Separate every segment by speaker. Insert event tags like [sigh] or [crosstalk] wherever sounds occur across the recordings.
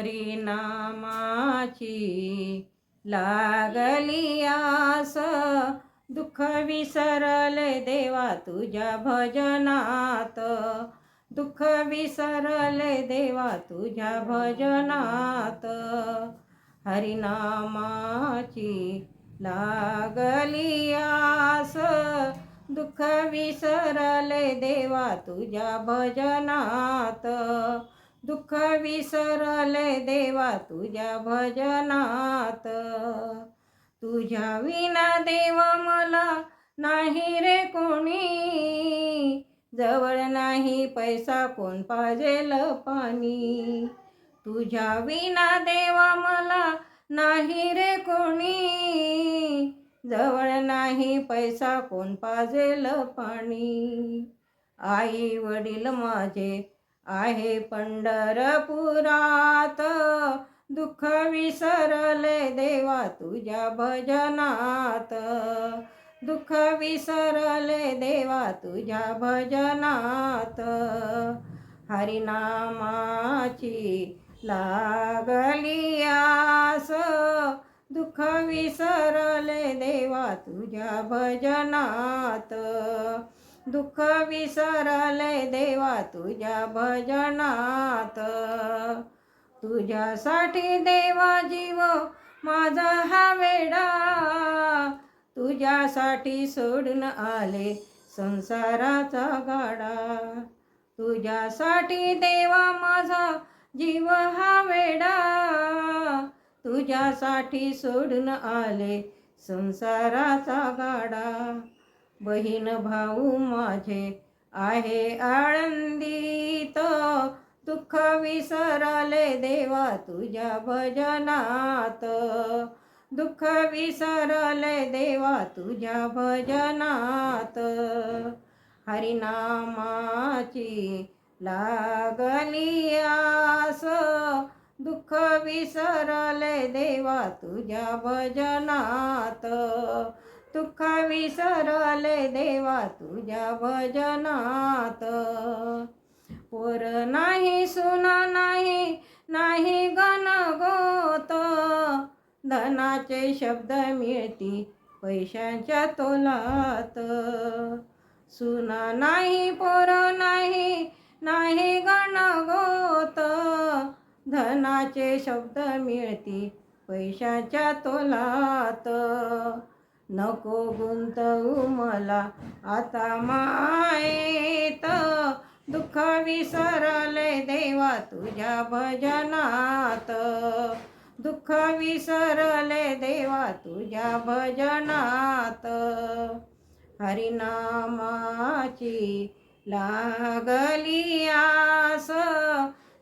Speaker 1: हरिनामाची लागली आस. दुःख विसरले देवा तुझ्या भजनात. दुःख विसरले देवा तुझ्या भजनात. हरिनामाची लागली आस. दुःख विसरले देवा तुझ्या भजनात. दुःख विसरले देवा तुझ्या भजनात. तुझ्या विना देव मला नाही रे कोणी. जवळ नाही पैसा कोण पाजेल पाणी. तुझ्या विना देवा मला नाही रे कोणी. जवळ नाही पैसा कोण पाजेल पाणी. आई वडील माझे आहे पंढरपुरात. दुःख विसरले देवा तुझ्या भजनात. दुःख विसरले देवा तुझ्या भजनात. हरिनामाची लागली आस. दुःख विसरले देवा तुझ्या भजनात. दुःख विसरले देवा तुझ्या भजनात. तुझ्यासाठी देवा जीव माझा हा वेडा. तुझ्यासाठी सोडून आले संसाराचा गाडा. तुझ्यासाठी देवा माझा जीव हा वेडा. तुझ्यासाठी सोडून आले संसाराचा गाडा. बहीण भाऊ माझे आहे आळंदीत. दुःख विसरले देवा तुझ्या भजनात. दुःख विसरले देवा तुझ्या भजनात. हरिनामाची लागली आस. दुःख विसरले देवा तुझ्या भजनात. दुःख विसरले देवा तुझ्या भजनात. पोर नाही सुना नाही नाही गण गोत. धनाचे शब्द मिळती पैशांच्या तोलात. सुना नाही पोर नाही नाही गण गोत. धनाचे शब्द मिळती पैशाच्या तोलात. नको गुंतवू मला. आता मायेत दुःख विसरले देवा तुझ्या भजनात. दुःख विसरले देवा तुझ्या भजनात. हरिनामाची लागली आस.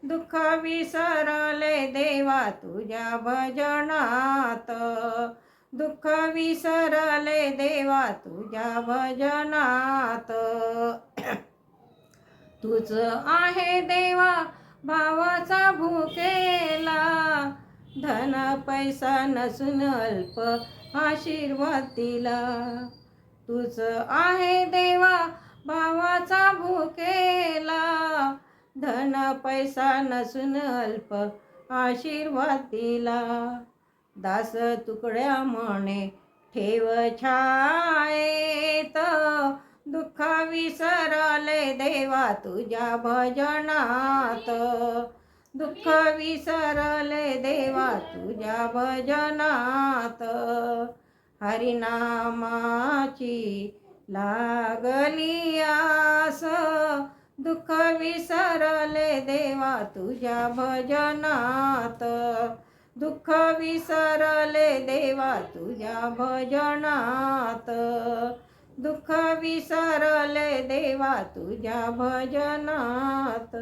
Speaker 1: दुःख विसरले देवा तुझ्या भजनात. दुःख विसरले देवा तुझ्या भजनात [clears throat] तुझ आहे देवा भावाचा भुकेला. धन पैसा नसून अल्प आशीर्वाद दिला तुझ आहे देवा भावाचा भुकेला. धन पैसा नसून अल्प आशीर्वाद दिला दास तुकड्या म्हणे ठेव छायेत. दुःख विसरले देवा तुझ्या भजनात. दुःख विसरले देवा तुझ्या भजनात. हरिनामाची लागली आस. दुःख विसरले देवा तुझ्या भजनात. दुःख विसरले देवा तुझ्या भजनात. दुःख विसरले देवा तुझ्या भजनात.